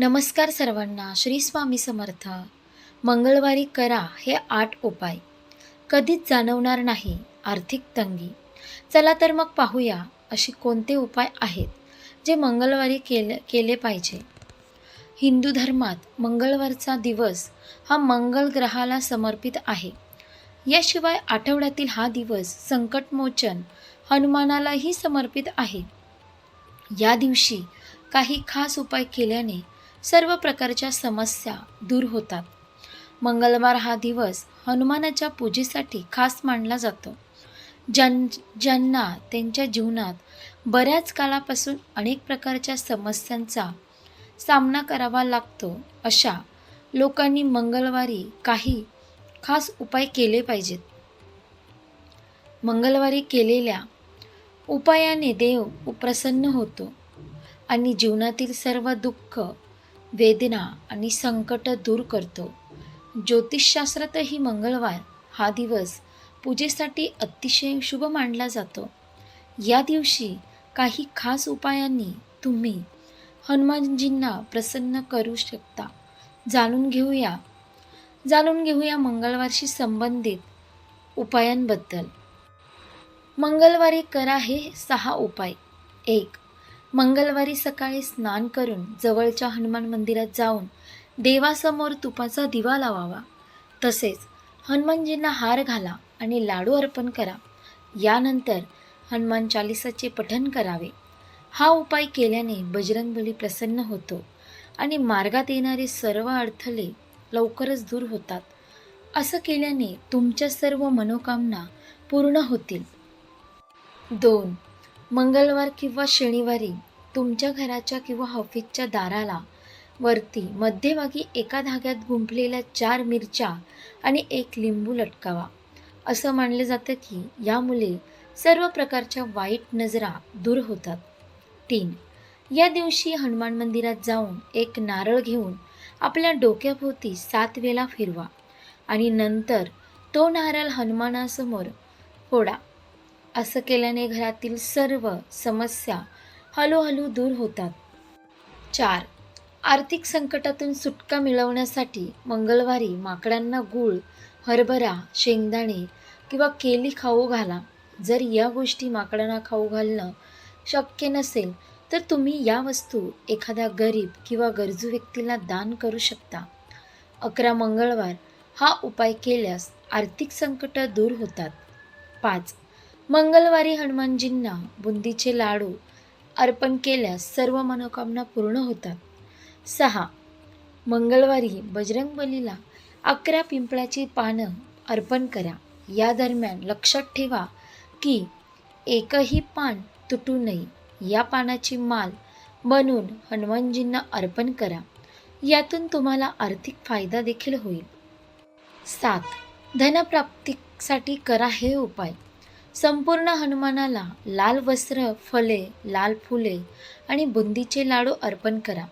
नमस्कार सर्वांना श्री स्वामी समर्थ. मंगळवारी करा हे आठ उपाय. कधीच जाणवणार नाही आर्थिक तंगी. चला तर मग पाहूया असे कोणते उपाय आहेत जे मंगळवारी केले केले पाहिजे. हिंदू धर्मात मंगळवारचा दिवस हा मंगळ ग्रहाला समर्पित आहे. याशिवाय आठवड्यातील हा दिवस संकटमोचन हनुमानालाही समर्पित आहे. या दिवशी काही खास उपाय केल्याने सर्व प्रकारच्या समस्या दूर होतात. मंगळवार हा दिवस हनुमानाच्या पूजेसाठी खास मानला जातो. ज्यां ज्यांना त्यांच्या जीवनात बऱ्याच काळापासून अनेक प्रकारच्या समस्यांचा सामना करावा लागतो अशा लोकांनी मंगळवारी काही खास उपाय केले पाहिजेत. मंगळवारी केलेल्या उपायाने देव प्रसन्न होतो आणि जीवनातील सर्व दुःख वेदना आणि संकट दूर करतो. ज्योतिषशास्त्रातही मंगळवार हा दिवस पूजेसाठी अतिशय शुभ मानला जातो. या दिवशी काही खास उपायांनी तुम्ही हनुमानजींना प्रसन्न करू शकता. जाणून घेऊया. जाणून घेऊया मंगळवारशी संबंधित उपायांबद्दल. मंगळवारी करा हे सहा उपाय. एक मंगळवारी सकाळी स्नान करून जवळच्या हनुमान मंदिरात जाऊन देवासमोर तुपाचा दिवा लावावा. तसेच हनुमानजींना हार घाला आणि लाडू अर्पण करा. यानंतर हनुमान चालिसाचे पठण करावे. हा उपाय केल्याने बजरंगबली प्रसन्न होतो आणि मार्गात येणारे सर्व अडथळे लवकरच दूर होतात. असं केल्याने तुमच्या सर्व मनोकामना पूर्ण होतील. दोन मंगळवार किंवा शनिवारी तुमच्या घराच्या किंवा ऑफिसच्या दाराला वरती मध्यभागी एका धाग्यात गुंफलेल्या चार मिरच्या आणि एक लिंबू लटकावा. असं मानलं जातं की यामुळे सर्व प्रकारच्या वाईट नजरा दूर होतात. तीन या दिवशी हनुमान मंदिरात जाऊन एक नारळ घेऊन आपल्या डोक्याभोवती सात वेळा फिरवा आणि नंतर तो नारळ हनुमानासमोर फोडा. असं केल्याने घरातील सर्व समस्या हळूहळू दूर होतात. चार. आर्थिक संकटातून सुटका मिळवण्यासाठी मंगळवारी माकडांना गूळ हरभरा शेंगदाणे किंवा केली खाऊ घाला. जर या गोष्टी माकडांना खाऊ घालणं शक्य नसेल तर तुम्ही या वस्तू एखाद्या गरीब किंवा गरजू व्यक्तीला दान करू शकता. अकरा मंगळवार हा उपाय केल्यास आर्थिक संकट दूर होतात. पाच. मंगळवारी हनुमानजींना बुंदीचे लाडू अर्पण केल्यास सर्व मनोकामना पूर्ण होतात. सहा. मंगळवारी बजरंगबलीला अकरा पिंपळाची पानं अर्पण करा. या दरम्यान लक्षात ठेवा की एकही पान तुटू नये. या पानाची माल बनवून हनुमानजींना अर्पण करा. यातून तुम्हाला आर्थिक फायदा देखील होईल. सात. धनप्राप्तीसाठी करा हे उपाय. संपूर्ण हनुमानाला लाल वस्त्र फले लाल फुले आणि बुंदीचे लाडू अर्पण करा.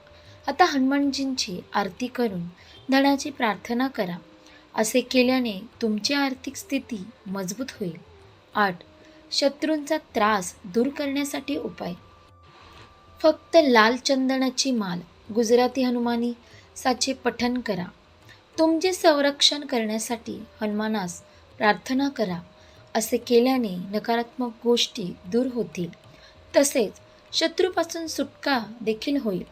आता हनुमानजींची आरती करून धनाची प्रार्थना करा. असे केल्याने तुमची आर्थिक स्थिती मजबूत होईल. आठ. शत्रूंचा त्रास दूर करण्यासाठी उपाय. फक्त लाल चंदनाची माल गुजराती हनुमानी साचे पठण करा. तुमचे संरक्षण करण्यासाठी हनुमानास प्रार्थना करा. असे केल्याने नकारात्मक गोष्टी दूर होतील. तसेच शत्रूपासून सुटका देखील होईल.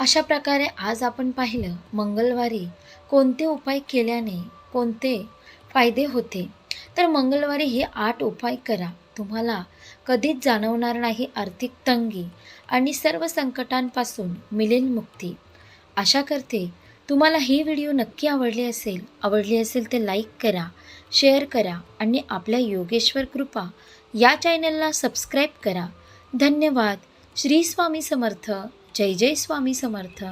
अशा प्रकारे आज आपण पाहिलं मंगळवारी कोणते उपाय केल्याने कोणते फायदे होते. तर मंगळवारी हे आठ उपाय करा. तुम्हाला कधीच जाणवणार नाही आर्थिक तंगी आणि सर्व संकटांपासून मिळेल मुक्ती. आशा करते तुम्हाला ही व्हिडिओ नक्की आवडली असेल आवडली असेल तर लाईक करा शेअर करा आणि आपल्या योगेश्वर कृपा या चॅनलला सबस्क्राईब करा. धन्यवाद. श्री स्वामी समर्थ. जय जय स्वामी समर्थ.